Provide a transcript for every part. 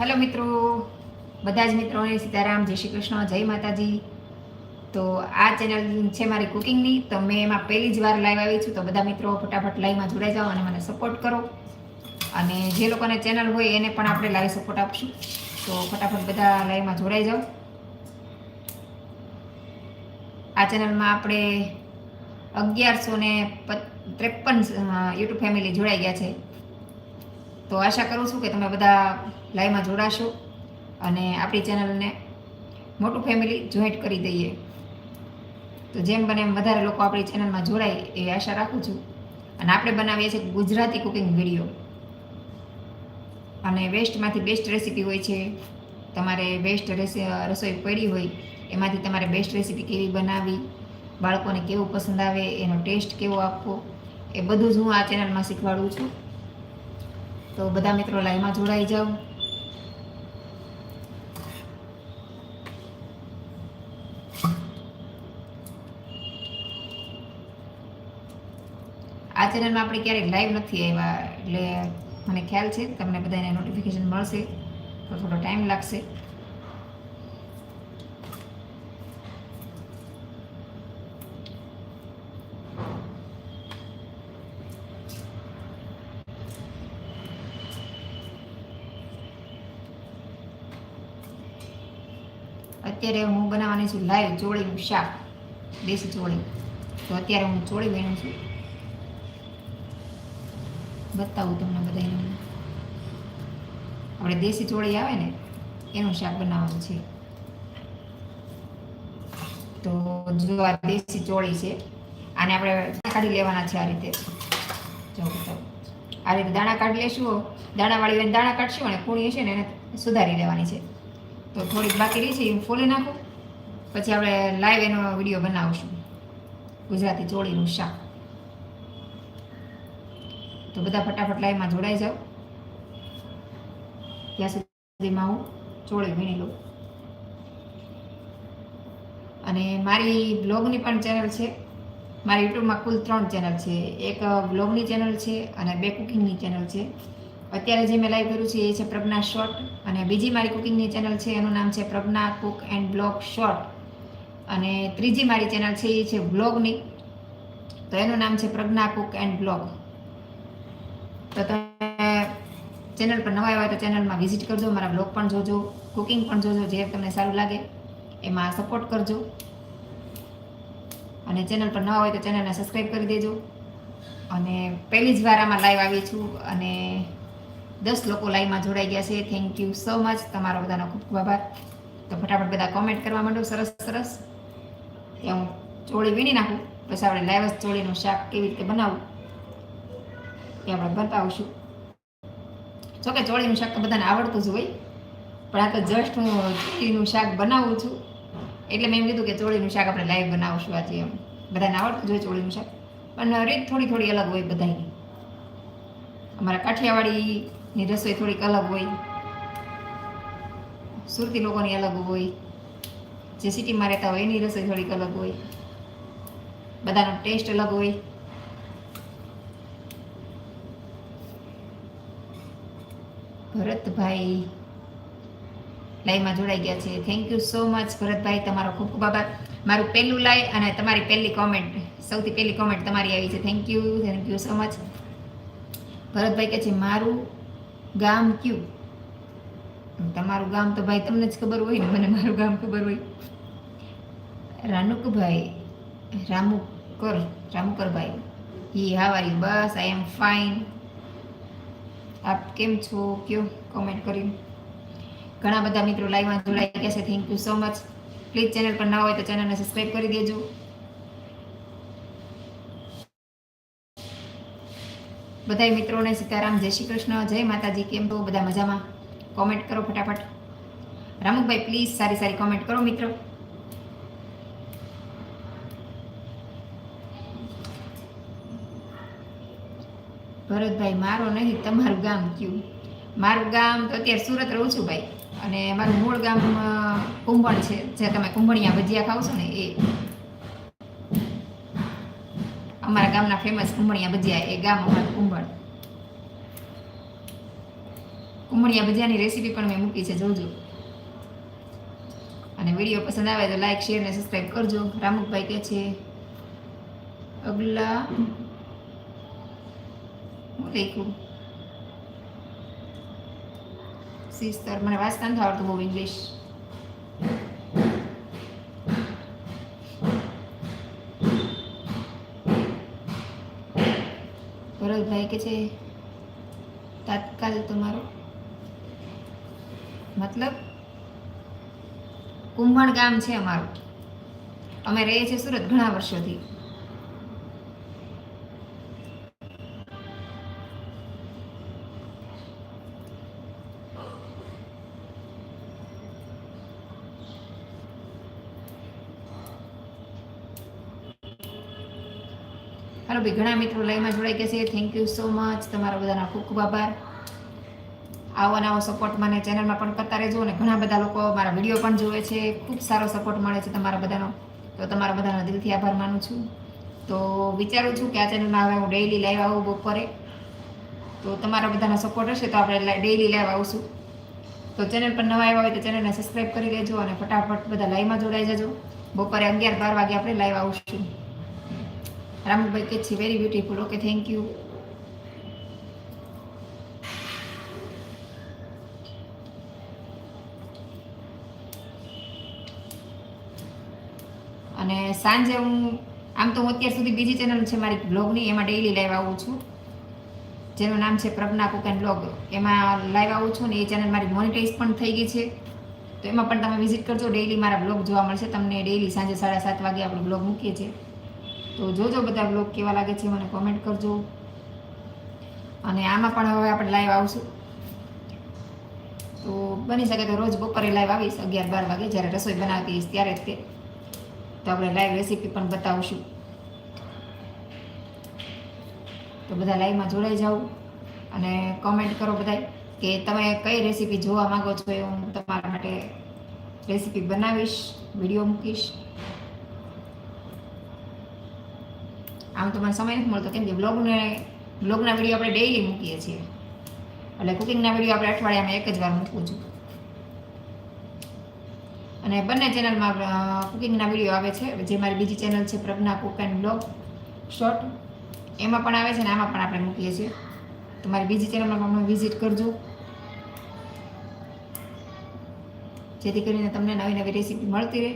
Hello મિત્રો. બધા જ મિત્રોને સીતારામ, જય શ્રી કૃષ્ણ, જય માતાજી. તો આ ચેનલ છે મારી કુકિંગની. તો મેં એમાં પહેલી જ વાર લાઈવ આવી છું. તો બધા મિત્રો ફટાફટ લાઈવમાં જોડાઈ જાઓ અને મને સપોર્ટ કરો. અને જે લોકોને ચેનલ હોય એને પણ આપણે લાઈવ સપોર્ટ આપશું. તો ફટાફટ બધા લાઈવમાં જોડાઈ જાઓ. આ ચેનલમાં આપણે અગિયારસો ને ત્રેપન યુટ્યુબ ફેમિલી જોડાઈ ગયા છે. તો આશા કરું છું કે તમે બધા લાઈવમાં જોડાશો અને આપણી ચેનલને મોટું ફેમિલી જોઈન્ટ કરી દઈએ. તો જેમ બને એમ વધારે લોકો આપણી ચેનલમાં જોડાય એ આશા રાખું છું. અને આપણે બનાવીએ છીએ ગુજરાતી કુકિંગ વીડિયો. અને વેસ્ટમાંથી બેસ્ટ રેસીપી હોય છે, તમારે બેસ્ટ રસોઈ પડી હોય, એમાંથી તમારે બેસ્ટ રેસીપી કેવી બનાવવી બાળકોને કેવું પસંદ આવે, એનો ટેસ્ટ કેવો આપવો, એ બધું જ હું આ ચેનલમાં શીખવાડું છું. તો બધા મિત્રો લાઈવમાં જોડાઈ જાઓ. ચેનલમાં આપણે ક્યારેક લાઈવ નથી આવ્યા, એટલે મને ખ્યાલ છે, તમને બધાને નોટિફિકેશન મળશે, તો થોડો ટાઈમ લાગશે. અત્યારે હું બનાવવાની છું લાઈવ ચોળીનું શાક, દેશી ચોળી. તો અત્યારે હું ચોળી વેણું છું. બતાવું તમને બધાને આપણે દેશી ચોળી આવે ને, એનું શાક બનાવવાનું છે. તો જો આ દેશી ચોળી છે, આને આપણે કાઢી લેવાના છે આ રીતે. જો આ રીતે દાણા કાઢી લેશું દાણાવાળી એને દાણા કાઢશું અને કુણી હશે ને એને સુધારી લેવાની છે. તો થોડીક બાકી રહી છે, એ ફોલી નાખું. પછી આપણે લાઈવ એનો વીડિયો બનાવશું. ગુજરાતી ચોળીનું શાક. તો બધા ફટાફટ લાઈવમાં જોડાઈ જાઓ. ત્યાં સુધીમાં હું જોડે વીણી લઉં. અને મારી બ્લોગની પણ ચેનલ છે. મારી યુટ્યુબમાં કુલ ત્રણ ચેનલ છે. એક બ્લોગની ચેનલ છે અને બે કુકિંગની ચેનલ છે. અત્યારે જે મેં લાઈવ કર્યું છે એ છે પ્રજ્ઞા શોર્ટ અને બીજી મારી કુકિંગની ચેનલ છે એનું નામ છે Pragya cook and blog short. અને ત્રીજી મારી ચેનલ છે એ છે બ્લોગની. તો એનું નામ છે પ્રજ્ઞા કુક એન્ડ બ્લોગ. તો તમે ચેનલ પર નવા આવ્યા તો ચેનલમાં વિઝિટ કરજો. મારા બ્લોગ પણ જોજો કુકિંગ પણ જોજો, જે તમને સારું લાગે, એમાં સપોર્ટ કરજો. અને ચેનલ પર નવા હોય તો ચેનલને સબસ્ક્રાઈબ કરી દેજો. અને પહેલી જ વાર આમાં લાઈવ આવી છું અને દસ લોકો લાઈવમાં જોડાઈ ગયા છે. થેન્ક યુ સો મચ તમારો બધાનો ખૂબ ખૂબ આભાર. તો ફટાફટ બધા કોમેન્ટ કરવા માંડો. સરસ સરસ. એ હું ચોળી વીણી નાખું. પછી આપણે લાઈવ ચોળીનું શાક કેવી રીતે બનાવવું? એ આપણે બતાવશું. જોકે ચોળીનું શાક તો બધાને આવડતું જ હોય. પણ આ તો જસ્ટ હું ચોળીનું શાક બનાવું છું. એટલે મેં એમ કીધું કે ચોળીનું શાક આપણે લાઈવ બનાવશું આજે એમ. બધાને આવડતું જ હોય ચોળીનું શાક. પણ રીત થોડી થોડી અલગ હોય બધાની. અમારા કાઠિયાવાડીની રસોઈ થોડીક અલગ હોય. સુરતી લોકોની અલગ હોય. જે સિટીમાં રહેતા હોય એની રસોઈ થોડીક અલગ હોય. બધાનો ટેસ્ટ અલગ હોય. ભરતભાઈ લાઈવમાં જોડાઈ ગયા છે. Thank you so much Bharatbhai. તમારો ખૂબ ખૂબ આભાર. મારું પહેલું લાઈવ અને તમારી પહેલી કોમેન્ટ સૌથી પહેલી કોમેન્ટ તમારી આવી છે. Thank you thank you so much Bharatbhai કહે છે, મારું ગામ કયું? તમારું ગામ તો ભાઈ તમને જ ખબર હોય ને. મને મારું ગામ ખબર હોય. Ranukbhai, Ramukar, Ramukarbhai. Hi how are you bus I am fine આપ કેમ છો? કયો કોમેન્ટ કરીને ઘણા બધા મિત્રો લાઈવમાં જોડાઈ ગયા છે. Thank you so much please channel પર ના હોય તો ચેનલને સબસ્ક્રાઈબ કરી દેજો. બધા મિત્રોને સીતારામ, જય શ્રી કૃષ્ણ, જય માતાજી, કેમ તો બધા મજામાં? કોમેન્ટ કરો ફટાફટ. રામુકભાઈ પ્લીઝ સારી સારી કોમેન્ટ કરો, મિત્રો. ભરતભાઈ, મારો નહીં, તમારું ગામ કયું મારું ગામ તો અત્યારે સુરત રહું છું ભાઈ. અને મારું મૂળ ગામ કુંભણ છે. જે તમે કુંભણિયા ભજીયા ખાવ છો ને એ. અમારા ગામના ફેમસ કુંભણિયા ભજીયા એ ગામ અમારું કુંભણ. કુંભણિયા ભજીયાની રેસીપી પણ મેં મૂકી છે, જોજો. અને વીડિયો પસંદ આવે તો લાઈક શેર અને સબસ્ક્રાઈબ કરજો. રામુકભાઈ કે છે, અગલા લખ્યું સિસ્ટર મને વાંચતા નથી આવડતું બહુ ઇંગ્લિશ ભરતભાઈ કે છે તાત્કાલ તમારો મતલબ કુંભણ ગામ છે અમારું અમે રહીએ છીએ સુરત ઘણા વર્ષોથી હાલો બી ઘણા મિત્રો લાઈવમાં જોડાઈ ગયા છે. થેન્ક યુ સો મચ તમારા બધાના ખૂબ ખૂબ આભાર. આવો નવો સપોર્ટ મને ચેનલમાં પણ કરતા રહેજો અને ઘણા બધા લોકો મારા વીડિયો પણ જોવે છે. ખૂબ સારો સપોર્ટ મળે છે તમારા બધાનો. તો તમારા બધાનો દિલથી આભાર માનું છું. તો વિચારું છું કે આ ચેનલમાં હવે હું ડેઈલી લાઈવ આવું બપોરે. તો તમારા બધાનો સપોર્ટ હશે તો આપણે ડેઈલી લાઈવ આવશું. તો ચેનલ પર નવા આવ્યા હોય તો ચેનલને સબસ્ક્રાઈબ કરી દેજો અને ફટાફટ બધા લાઈવમાં જોડાઈ જજો. બપોરે અગિયાર બાર વાગે આપણે લાઈવ આવશું. રામુભાઈ કે છે very beautiful okay thank you અને સાંજે હું, આમ તો હું અત્યાર સુધી બીજી ચેનલ છે મારી બ્લોગની એમાં ડેઈલી લાઈવ આવું છું. જેનું નામ છે પ્રજ્ઞા કુક એન્ડ બ્લોગ એમાં લાઈવ આવું છું ને એ ચેનલ મારી મોનિટાઈઝ પણ થઈ ગઈ છે. તો એમાં પણ તમે વિઝિટ કરજો. ડેઈલી મારા બ્લોગ જોવા મળશે. તમને ડેઈલી સાંજે સાડા સાત વાગે આપણે બ્લોગ મૂકીએ છીએ. તો જોજો બધા બ્લોગ કેવા લાગે છે, મને કોમેન્ટ કરજો. અને આમાં પણ હવે આપણે લાઈવ આવશું. તો બની શકે તો રોજ બપોરે લાઈવ આવીશ, અગિયાર બાર વાગે જ્યારે રસોઈ બનાવતી હઈશ ત્યારે તે. તો આપણે લાઈવ રેસીપી પણ બતાવશું. તો બધા લાઈવમાં જોડાઈ જાઓ અને કોમેન્ટ કરો બધા કે તમે કઈ રેસીપી જોવા માંગો છો એ હું તમારા માટે રેસીપી બનાવીશ વીડિયો મૂકીશ. આમ તો મને સમય નથી મળતો. કેમ કે બ્લોગને બ્લોગના વીડિયો આપણે ડેઈલી મૂકીએ છીએ. એટલે કુકિંગના વીડિયો આપણે અઠવાડિયામાં એક જ વાર મૂકું છું. અને બંને ચેનલમાં કુકિંગના વીડિયો આવે છે. જે મારી બીજી ચેનલ છે, Pragya cook and blog short એમાં પણ આવે છે ને આમાં પણ આપણે મૂકીએ છીએ. તો મારી બીજી ચેનલમાં પણ વિઝિટ કરજો. જેથી કરીને તમને નવી નવી રેસીપી મળતી રહે.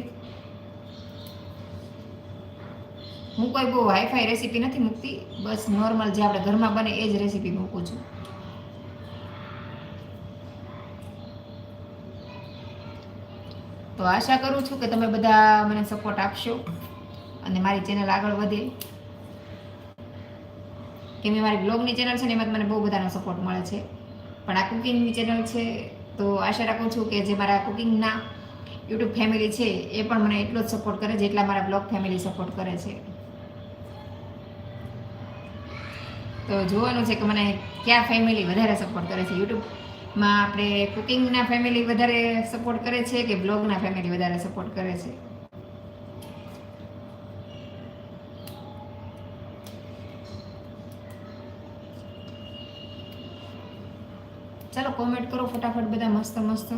હું કોઈ બહુ હાઈફાઈ રેસીપી નથી મૂકતી. બસ નોર્મલ જે આપણે ઘરમાં બને એ જ રેસીપી મૂકું છું. તો આશા કરું છું કે તમે બધા મને સપોર્ટ આપશો અને મારી ચેનલ આગળ વધે. કે મેં મારી બ્લોગની ચેનલ છે ને એમાં મને બહુ બધાનો સપોર્ટ મળે છે. પણ આ કુકિંગની ચેનલ છે તો આશા રાખું છું કે જે મારા કુકિંગના યુટ્યુબ ફેમિલી છે એ પણ મને એટલો જ સપોર્ટ કરે જેટલા મારા બ્લોગ ફેમિલી સપોર્ટ કરે છે. તો જોવાનું છે કે મને કયા ફેમિલી વધારે સપોર્ટ કરે છે? યુટ્યુબમાં આપણે કુકિંગના ફેમિલી વધારે સપોર્ટ કરે છે કે બ્લોગના ફેમિલી વધારે સપોર્ટ કરે છે? ચાલો કોમેન્ટ કરો, ફટાફટ બધા મસ્ત મસ્ત.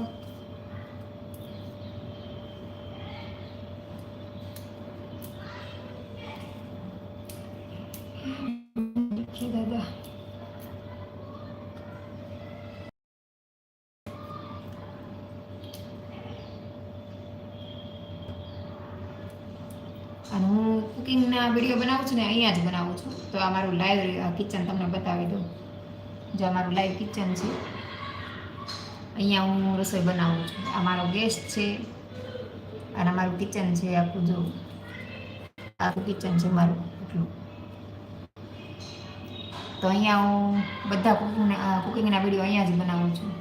વીડિયો બનાવું છું ને અહીંયા જ બનાવું છું. તો આ મારું લાઈવ કિચન તમને બતાવી દઉં. જો આ મારું લાઈવ કિચન છે, અહીંયા હું રસોઈ બનાવું છું. આ મારો ગેસ્ટ છે, અને મારું કિચન છે, આખું જો. આખું કિચન છે મારું, એટલું. તો અહીંયા હું બધા કુકિંગના કુકિંગના વીડિયો અહીંયા જ બનાવું છું.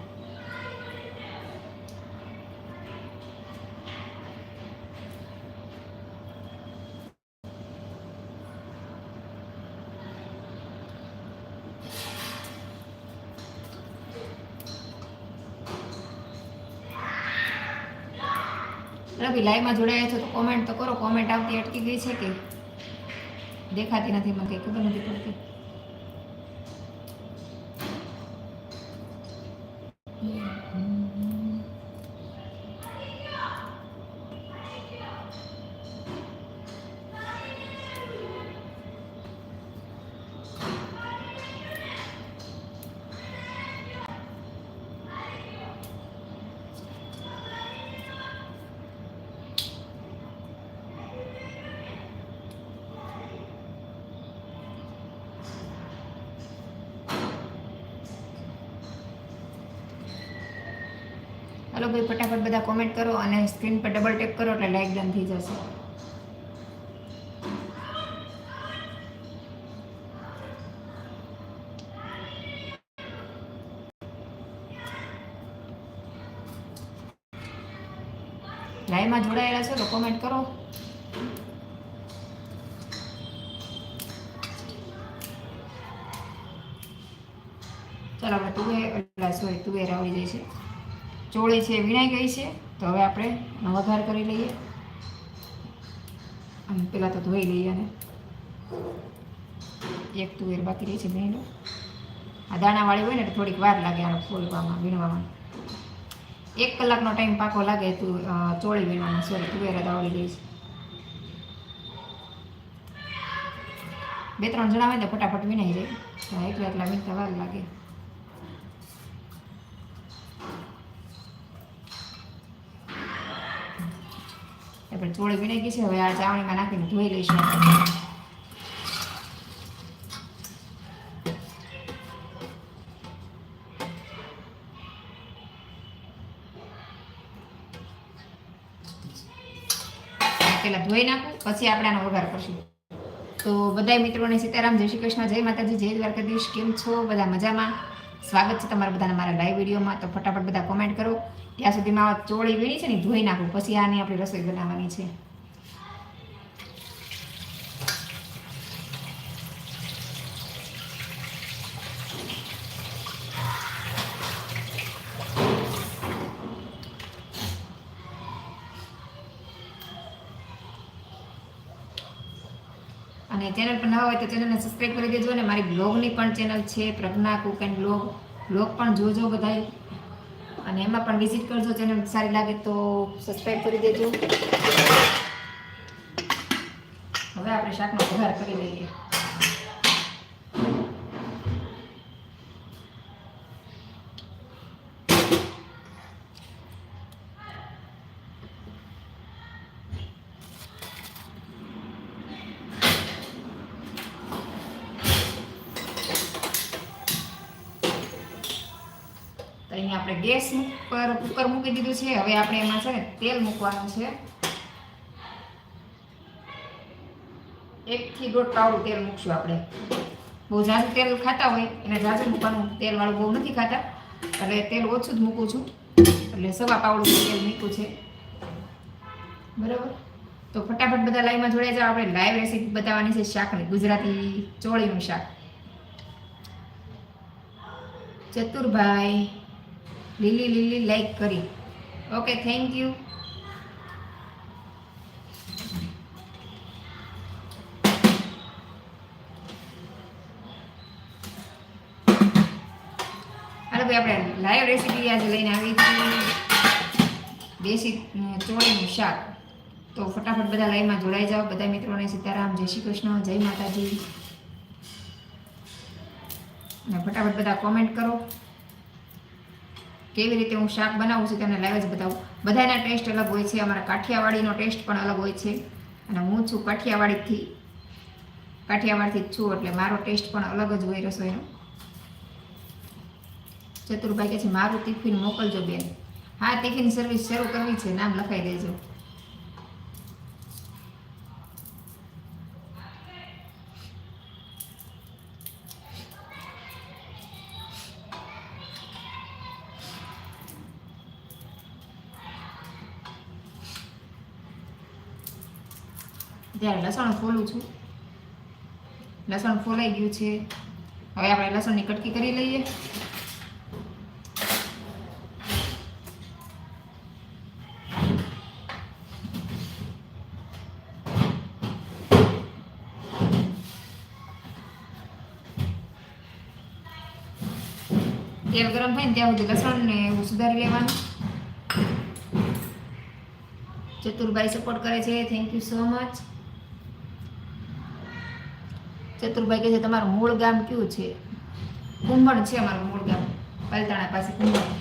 રવિ લાઈવમાં જોડાયા છો તો કોમેન્ટ તો કરો. કોમેન્ટ આવતી અટકી ગઈ છે કે? દેખાતી નથી મને કંઈ ખબર નથી પડતી. હાલો ભાઈ ફટાફટ બધા કોમેન્ટ કરો અને સ્ક્રીન પર ડબલ ટેપ કરો એટલે ડન થઈ જશે. લાઈવમાં જોડાયેલા છો તો કોમેન્ટ કરો. ચાલો આપણે તુવેર સોરી તુવેર આવી જાય છે ચોળી છે વીણાઈ ગઈ છે, તો હવે આપણે વઘાર કરી લઈએ. અને પહેલાં તો ધોઈ લઈએ અને એક તુવેર બાકી રહી છે વીણી આ દાણાવાળી હોય ને થોડીક વાર લાગે આને ફોલવામાં, વીણવામાં. એક કલાકનો ટાઈમ પાકો લાગે તું ચોળી વીણવામાં, સોરી, તુવેર જ આવડી ગઈ છે. બે ત્રણ જણા હોય ને ફટાફટ વીણાઈ જાય. એકલા એકલા વીણતા વાર લાગે. આપણે ચોળી વીણાઈ ગઈ છે. હવે આ ચાવણીમાં નાખીને ધોઈ લઈશું. પેલા ધોઈ નાખું, પછી આપણે આનો વઘાર કરશું. તો બધા મિત્રોને સીતારામ, જય શ્રી કૃષ્ણ, જય માતાજી, જય દ્વારકાધીશ. કેમ છો? બધા મજામાં? સ્વાગત છે તમારા બધાના મારા લાઈવ વિડીયોમાં. તો ફટાફટ બધા કોમેન્ટ કરો. ત્યાં સુધીમાં ચોળી વીણી છે ને, ધોઈ નાખું. પછી આની આપણી રસોઈ બનાવવાની છે. ચેનલ પર નવા હોય તો ચેનલને સબસ્ક્રાઈબ કરી દેજો અને મારી બ્લોગની પણ ચેનલ છે, Pragya cook and blog blog પણ જોજો બધાય. અને એમાં પણ વિઝિટ કરજો, ચેનલ સારી લાગે તો સબસ્ક્રાઈબ કરી દેજો. હવે આપણે શાકનો વઘાર કરી લઈએ. અહીંયા આપણે ગેસ પર કુકર મૂકી દીધું છે. હવે આપણે એમાં છે તેલ મૂકવાનું છે. એકથી દોઢ પાવડું તેલ મૂકશું આપણે. બહુ ઝાઝું તેલ ખાતા હોય એને ઝાઝું મૂકવાનું. તેલવાળું બહુ નથી ખાતા. એટલે તેલ ઓછું જ મૂકું છું. એટલે સવા પાવડું તેલ મૂક્યું છે. બરાબર? તો ફટાફટ બધા લાઈવમાં જોડાઈ જાઓ. આપણે લાઈવ રેસીપી બતાવવાની છે શાકની, ગુજરાતી ચોળીનું શાક. ચતુરભાઈ લીલી લીલી લાઈક કરી. Okay, thank you. હાલો ભાઈ, આપણે લાઈવ રેસીપી આજે લઈને આવી છીએ. દેશી ચોળીનું શાક. તો ફટાફટ બધા લાઈવમાં જોડાઈ જાઓ. બધા મિત્રોને સીતારામ, જય શ્રી કૃષ્ણ, જય માતાજી. અને ફટાફટ બધા કોમેન્ટ કરો. કેવી રીતે હું શાક બનાવું છું તમને લાઈવ જ બતાવું. બધાના ટેસ્ટ અલગ હોય છે, અમારા કાઠિયાવાડીનો ટેસ્ટ પણ અલગ હોય છે. અને હું છું કાઠિયાવાડીથી, કાઠિયાવાડથી જ છું, એટલે મારો ટેસ્ટ પણ અલગ જ હોય રસોઈનો. ચતુરભાઈ કહે છે, મારું ટિફિન મોકલજો બેન. હા ટિફિન સર્વિસ શરૂ કરવી છે, નામ લખાઈ દેજો. ત્યારે લસણ ફોલું છું. લસણ ફોલાઈ ગયું છે. હવે આપણે લસણની કટકી કરી લઈએ. તેલ ગરમ થાય ને ત્યાં સુધી લસણને સુધારી લેવાનું. ચતુરભાઈ સપોર્ટ કરે છે. Thank you so much Chaturbhai કહે છે, તમારું મૂળ ગામ કયું છે? કુંભણ છે અમારું મૂળ ગામ પલતાણા પાસે કુંભણ.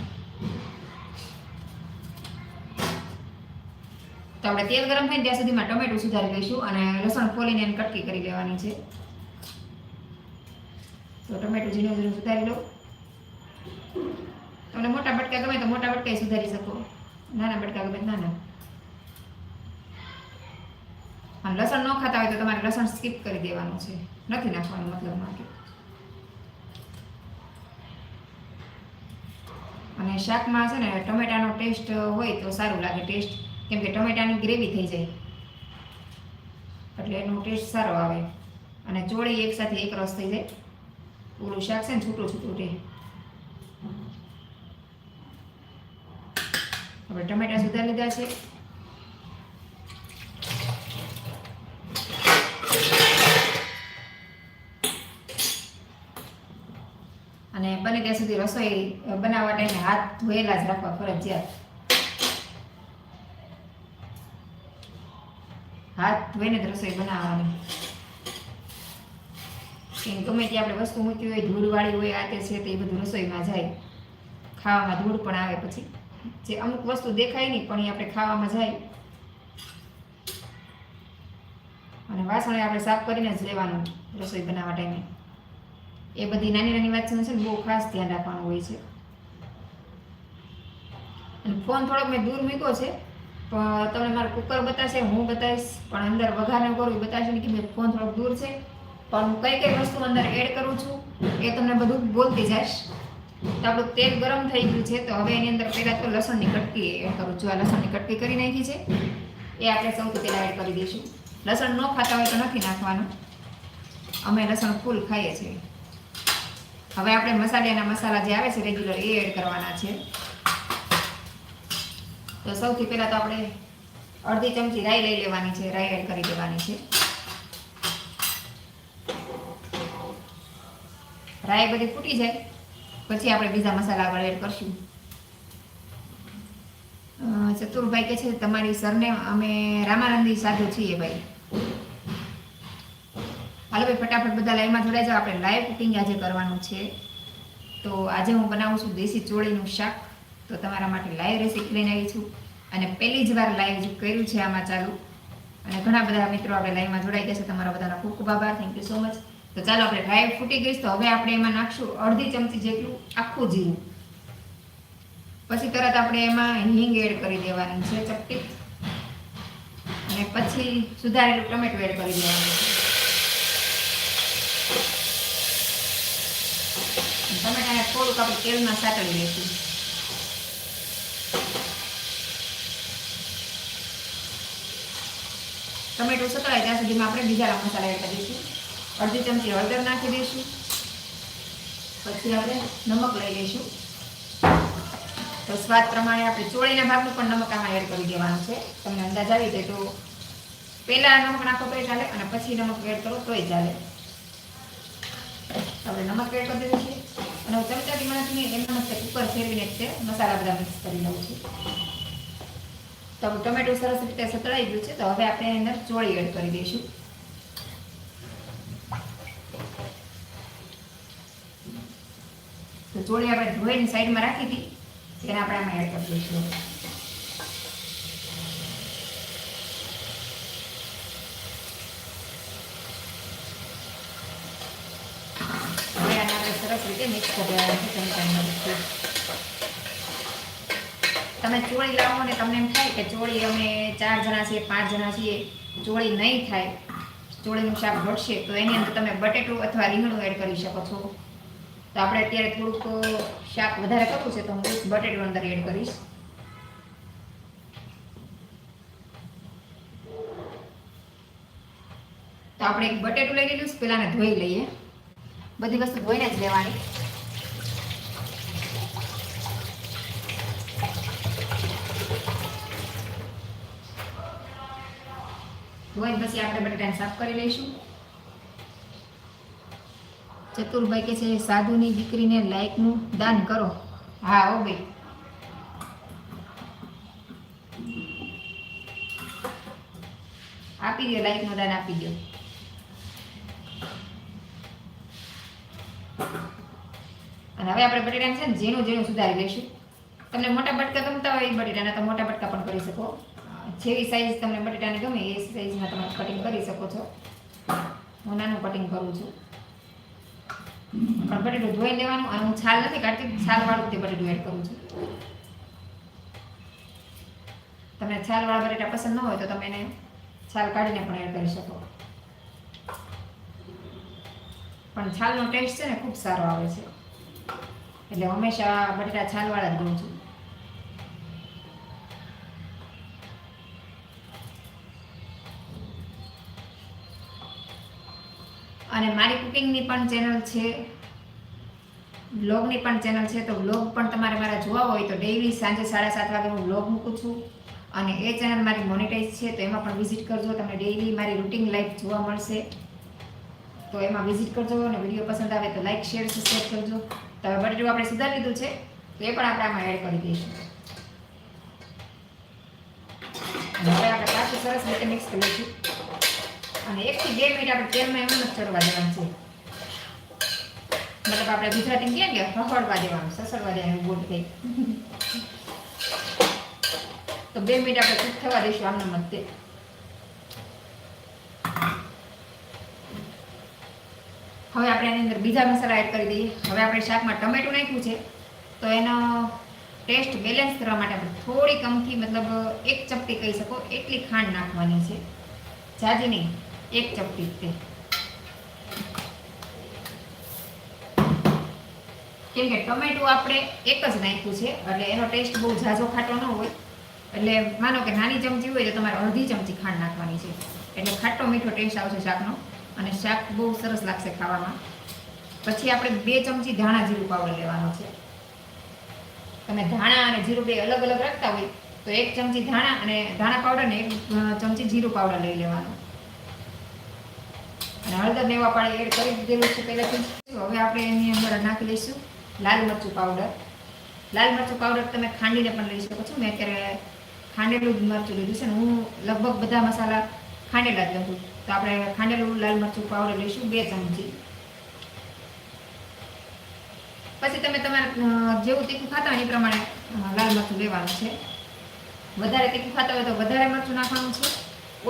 તો આપણે તેલ ગરમ થાય ત્યાં સુધીમાં ટમેટું સુધારી લઈશું અને લસણ ફોલીને એને કટકી કરી લેવાની છે. તો ટમેટું ઝીણું ઝીણું સુધારી લો. તમને મોટા બટકા ગમે તો મોટા બટકા સુધારી શકો. નાના બટકા ગમે નાના. અને લસણ ન ખાતા હોય તો તમારે લસણ સ્કીપ કરી દેવાનું છે. નથી નાખવાનું મતલબ કે અને શાકમાં છે ને, ટમેટાનો ટેસ્ટ હોય તો સારું લાગે ટેસ્ટ કેમ કે ટમેટાની ગ્રેવી થઈ જાય. એટલે એનો ટેસ્ટ સારો આવે. અને ચોળી એકસાથે એક રસ થઈ જાય. ઓલું શાક છે ને, છૂટું છૂટું રહે. આપણે ટમેટા સુધારી લીધા છે. બને ત્યાં સુધી રસોઈ બનાવવા ટાઈમે હાથ ધોયેલા જ રાખવા ફરજિયાત. હાથ ધોઈને જ રસોઈ બનાવવાની. ગમે ત્યાં આપણે વસ્તુ મૂકી હોય, ધૂળવાળી હોય, આ તે છે તે એ બધું રસોઈમાં જાય. ખાવામાં ધૂળ પણ આવે પછી. જે અમુક વસ્તુ દેખાય નહીં, પણ એ આપણે ખાવામાં જાય. અને વાસણ આપણે સાફ કરીને જ લેવાનું રસોઈ બનાવવા ટાઈમે. એ બધી નાની નાની વાત છે ને બહુ ખાસ ધ્યાન રાખવાનું હોય છે. અને ફોન થોડોક મેં દૂર મૂક્યો છે, પણ તમને મારું કુકર બતાવશે, હું બતાવીશ, પણ અંદર વઘારને કરું એ બતાવશે ને કે મેં ફોન થોડોક દૂર છે. પણ હું કઈ કઈ વસ્તુ અંદર એડ કરું છું, એ તમને બધું બોલતી જઈશ. તો આપણું તેલ ગરમ થઈ ગયું છે, તો હવે એની અંદર પહેલાં તો લસણની કટકી એડ કરું છું. આ લસણની કટકી કરી નાખી છે. એ આપણે સૌથી પહેલાં એડ કરી દઈશું. લસણ ન ખાતા હોય તો નથી નાખવાનું. અમે લસણ ફૂલ ખાઈએ છીએ. હવે આપણે મસાલિયાના મસાલા જે આવે છે રેગ્યુલર એ એડ કરવાના છે. તો સૌથી પહેલાં તો આપણે અડધી ચમચી રાઈ લઈ લેવાની છે, રાઈ એડ કરી દેવાની છે. રાઈ બધી ફૂટી જાય, પછી આપણે બીજા મસાલા આગળ એડ કરશું. ચતુરભાઈ કે છે, તમારી સરને અમે રામાનંદી સાધુ છીએ ભાઈ. હાલો ભાઈ, ફટાફટ બધા લાઈવમાં જોડાઈ જાઓ. આપણે લાઈવ કુકિંગ આજે કરવાનું છે. તો આજે હું બનાવું છું દેશી ચોળીનું શાક. તો તમારા માટે લાઈવ રેસીપી લઈને આવી છું. અને પહેલી જ વાર લાઈવ કર્યું છે આમાં ચાલુ. અને ઘણા બધા મિત્રો આપણે લાઈવમાં જોડાઈ ગયા છે. તમારા બધાનો ખૂબ ખૂબ આભાર. થેન્ક યુ સો મચ તો ચાલો આપણે લાઈવ ફૂટી ગઈશ તો હવે આપણે એમાં નાખશું અડધી ચમચી જેટલું આખું જીરું. પછી તરત આપણે એમાં હિંગ એડ કરી દેવાની છે ચપટી. અને પછી સુધારેલું ટમેટું એડ કરી દેવાનું છે. ટમેટાને થોડુંક આપણે તેલમાં સાતળી લઈશું ટમેટું સતળાય ત્યાં સુધીમાં આપણે બીજા મસાલા એડ કરી દઈશું. અડધી ચમચી હળદર નાખી દઈશું. પછી આપણે નમક લઈ લઈશું. તો સ્વાદ પ્રમાણે આપણે ચોળીના ભાગનું પણ નમક આમાં એડ કરી દેવાનું છે. તમને અંદાજ આવી જાય તો પહેલાં નમક નાખો તોય ચાલે અને પછી નમક એડ કરો તોય ચાલે. આપણે નમક એડ કરી દીધું છે. અને હું ચમચાથી મને એમના મસ્તે કુકર ફેરવીને છે, મસાલા બધા મિક્સ કરી લઉં છું. તો ટમેટું સરસ રીતે સતળાઈ ગયું છે, તો હવે આપણે એની અંદર ચોળી એડ કરી દઈશું. તો ચોળી આપણે ધોઈને સાઈડમાં રાખી હતી, તેને આપણે આમાં એડ કરી દઈશું હવે આને આપણે સરસ રીતે મિક્સ કરી દેવાનું છે તમે ચોળી લાવો ને તમને એમ થાય કે ચોળી અમે ચાર જણા છીએ, પાંચ જણા છીએ, ચોળી નહીં થાય, ચોળીનું શાક ઘટશે, તો એની અંદર તમે બટેટું અથવા રીંગણું એડ કરી શકો છો. તો આપણે અત્યારે થોડુંક શાક વધારે કરવું છે, તો હું બટેટું અંદર એડ કરીશ. તો આપણે એક બટેટું લઈ લીધું પેલાને ધોઈ લઈએ. બધી વસ્તુ ધોઈને જ લેવાની. ધોઈને પછી આપણે બટાટાને સાફ કરી લઈશું. ચતુરભાઈ કે છે, સાધુની દીકરીને લાયકનું દાન કરો. હા ઓ ભાઈ. આપી દો લાયકનું દાન આપી દો અને હવે આપણે બટેટાને છે ને ઝીણું ઝીણું સુધારી લઈશું. તમને મોટા બટકા ગમતા હોય એ બટેટાના તો મોટા બટકા પણ કરી શકો. જેવી સાઈઝ તમને બટેટાની ગમે એ સાઈઝમાં તમે કટિંગ કરી શકો છો. હું નાનું કટિંગ કરું છું. પણ બટેટું ધોઈ લેવાનું અને હું છાલ નથી કાઢતી, છાલવાળું તે બટેટું એડ કરું છું. તમને છાલવાળા બટેટા પસંદ ન હોય તો તમે એને છાલ કાઢીને પણ એડ કરી શકો. પણ છાલનો ટેસ્ટ છે ને ખૂબ સારો આવે છે. એટલે હંમેશા બટેટા છાલવાળા જ ગણું છું. અને મારી કુકિંગની પણ ચેનલ છે બ્લોગની પણ ચેનલ છે, તો બ્લોગ પણ તમારે મારા જોવા હોય તો ડેઈલી સાંજે સાડા સાત વાગે હું બ્લોગ મૂકું છું. અને એ ચેનલ મારી મોનિટાઈઝ છે, તો એમાં પણ વિઝિટ કરજો, તમને ડેઈલી મારી રૂટિન લાઈફ જોવા મળશે. તો એમાં વિઝિટ કરજો અને વીડિયો પસંદ આવે તો લાઈક શેર સબસ્ક્રાઈબ કરજો. તો હવે બટેટું આપણે સુધારી લીધું છે, તો એ પણ આપણે આમાં એડ કરી દઈશું. હવે આપણે પાછું સરસ રીતે મિક્સ કરી લઈશું. અને એકથી બે મિનિટ આપણે તેલમાં એમ જ ચડવા દેવાનું છે. મતલબ આપણે ગુજરાતી કહીએ ને કે હફડવા દેવાનું સસડવા દેવાનું બોટ થઈ તો બે મિનિટ આપણે કૂક થવા દઈશું આમના મતે હવે આપણે એની અંદર બીજા મસાલા એડ કરી દઈએ. હવે આપણે શાકમાં ટમેટું નાખ્યું છે. તો એનો ટેસ્ટ બેલેન્સ કરવા માટે આપણે થોડી કમથી મતલબ એક ચપટી કહી શકો, એટલી ખાંડ નાખવાની છે. જાજી નહીં, એક ચપટી તે. કેમ કે ટમેટું આપણે એક જ નાખ્યું છે, એટલે એનો ટેસ્ટ બહુ ઝાઝો ખાટો ન હોય. એટલે માનો કે નાની ચમચી હોય તો તમારે અડધી ચમચી ખાંડ નાખવાની છે. એટલે ખાટો મીઠો ટેસ્ટ આવશે શાકનો. અને શાક બહુ સરસ લાગશે ખાવામાં. પછી આપણે બે ચમચી ધાણા જીરું પાવડર લેવાનો છે. તમે ધાણા અને જીરું બે અલગ અલગ રાખતા હોય, તો એક ચમચી ધાણા અને ધાણા પાવડર ને એક ચમચી જીરું પાવડર લઈ લેવાનું. અને હળદર ને એવા પાણી એડ કરી દીધેલું છે પહેલાંથી હવે આપણે એની અંદર નાખી દઈશું લાલ મરચું પાવડર. લાલ મરચું પાવડર તમે ખાંડીને પણ લઈ શકો છો. મેં અત્યારે ખાંડેલું જ મરચું લીધું છે હું લગભગ બધા મસાલા ખાંડેલા જ લઉં છું. તો આપણે ખાંડેલું, લાલ મરચું, પાવડર લઈશું, બે ચમચી. પછી તમે તમારે જેવું તીખું ખાતા હોય એ પ્રમાણે લાલ મરચું લેવાનું છે. વધારે તીખું ખાતા હોય તો વધારે મરચું નાખવાનું છે.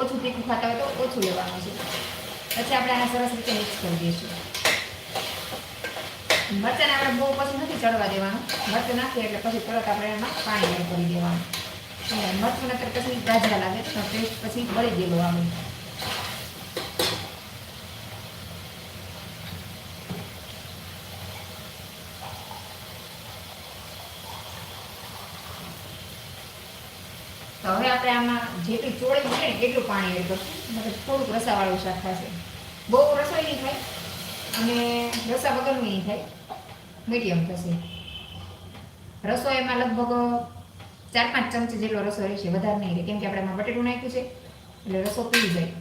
ઓછું તીખું ખાતા હોય તો ઓછું લેવાનું છે. પછી આપણે આને સરસ રીતે મિક્સ કરી દઈશું. મરચાંને આપણે બહુ પછી નથી ચડવા દેવાનું. મરચું નાખીએ એટલે પછી તરત આપણે એમાં પાણી એડ કરી દેવાનું. મરચું નતર પછી ગાજરા લાગે ટેસ્ટ પછી બળી ગયેલો તો હવે આપણે આમાં જેટલી ચોળી મૂકે ને એટલું પાણી એડ કરશું. મતલબ થોડુંક રસાવાળું શાક થશે. બહુ રસોઈ નહીં થાય અને રસા વગરનું નહીં થાય. મીડિયમ થશે. રસોઈમાં લગભગ ચાર પાંચ ચમચી જેટલો રસો રહેશે, વધારે નહીં રહે. કેમ કે આપણે એમાં બટેટું નાખ્યું છે, એટલે રસો પી જાય.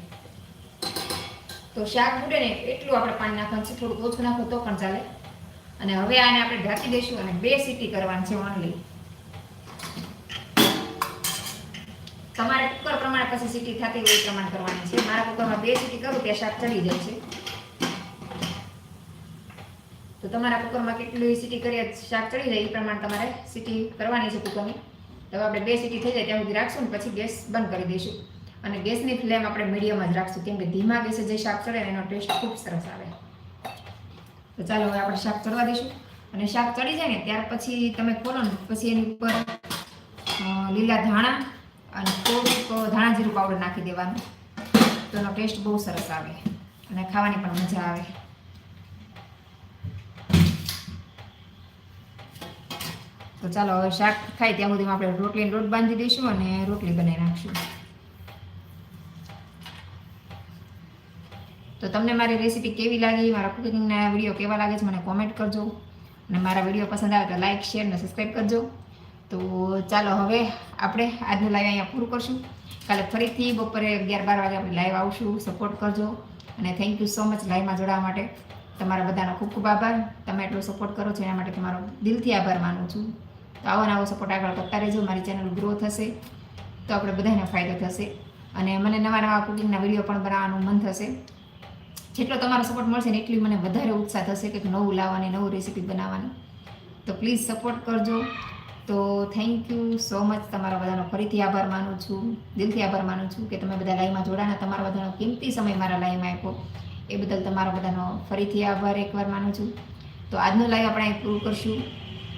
તો શાક ઉડે ને એટલું આપણે પાણી નાખવાનું છે, થોડુંક ઓછું નાખો તો પણ ચાલે. અને હવે આને આપણે ઢાંકી દઈશું અને બે સીટી કરવાની છે ઓનલી પછી સીટી થતી એ પ્રમાણે કરવાની છે. મારા કુકરમાં બે સીટી કરું ત્યાં શાક ચડી જાય છે. તો તમારા કુકરમાં કેટલી સીટી કરીએ શાક ચડી જાય એ પ્રમાણે તમારે સીટી કરવાની છે કુકરની. તો આપણે બે સીટી થઈ જાય ત્યાં સુધી રાખશું ને પછી ગેસ બંધ કરી દઈશું. અને ગેસની ફ્લેમ આપણે મીડિયમ જ રાખશું, કેમ કે ધીમા ગેસે જે શાક ચડે એનો ટેસ્ટ ખૂબ સરસ આવે. તો ચાલો હવે આપણે શાક ચડવા દઈશું. અને શાક ચડી જાય ને ત્યાર પછી તમે ખોલો ને, પછી એની ઉપર લીલા ધાણા અને થોડુંક ધાણા જીરું પાવડર નાખી દેવાનું. તો એનો ટેસ્ટ બહુ સરસ આવે અને ખાવાની પણ મજા આવે. તો ચાલો હવે શાક ખાય ત્યાં સુધીમાં આપણે રોટલી રોટ બાંધી દઈશું અને રોટલી બનાવી નાખશું. તો તમને મારી રેસીપી કેવી લાગી? મારા કુકિંગના વીડિયો કેવા લાગે છે મને કોમેન્ટ કરજો. અને મારા વીડિયો પસંદ આવે તો લાઇક શેર અને સબસ્ક્રાઈબ કરજો. તો ચાલો હવે આપણે આજનું લાઈવ અહીંયા પૂરું કરશું. કાલે ફરીથી બપોરે અગિયાર બાર વાગે આપણે લાઈવ આવશું. સપોર્ટ કરજો. અને થેન્ક યુ સો મચ લાઈવમાં જોડાવા માટે. તમારા બધાનો ખૂબ ખૂબ આભાર. તમે એટલો સપોર્ટ કરો છો, એના માટે તમારો દિલથી આભાર માનું છું. તો આવો ને આવો સપોર્ટ આગળ કરતા રહેજો. મારી ચેનલ ગ્રો થશે, તો આપણે બધાને ફાયદો થશે. અને મને નવા નવા કુકિંગના વીડિયો પણ બનાવવાનું મન થશે. જેટલો તમારો સપોર્ટ મળશે ને એટલી મને વધારે ઉત્સાહ થશે કે નવું લાવવાની, નવું રેસીપી બનાવવાની. તો પ્લીઝ સપોર્ટ કરજો. તો થેન્ક યુ સો મચ તમારા બધાનો. ફરીથી આભાર માનું છું, દિલથી આભાર માનું છું કે તમે બધા લાઈવમાં જોડાના તમારા બધાનો કિંમતી સમય મારા લાઈવમાં આપ્યો. એ બદલ તમારા બધાનો ફરીથી આભાર એકવાર માનું છું. તો આજનો લાઈવ આપણે પૂરું કરશું.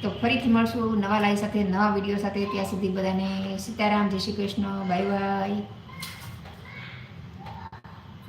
તો ફરીથી મળશું નવા લાઈવ સાથે, નવા વીડિયો સાથે. ત્યાં સુધી બધાને સીતારામ, જય શ્રી કૃષ્ણ બાય બાય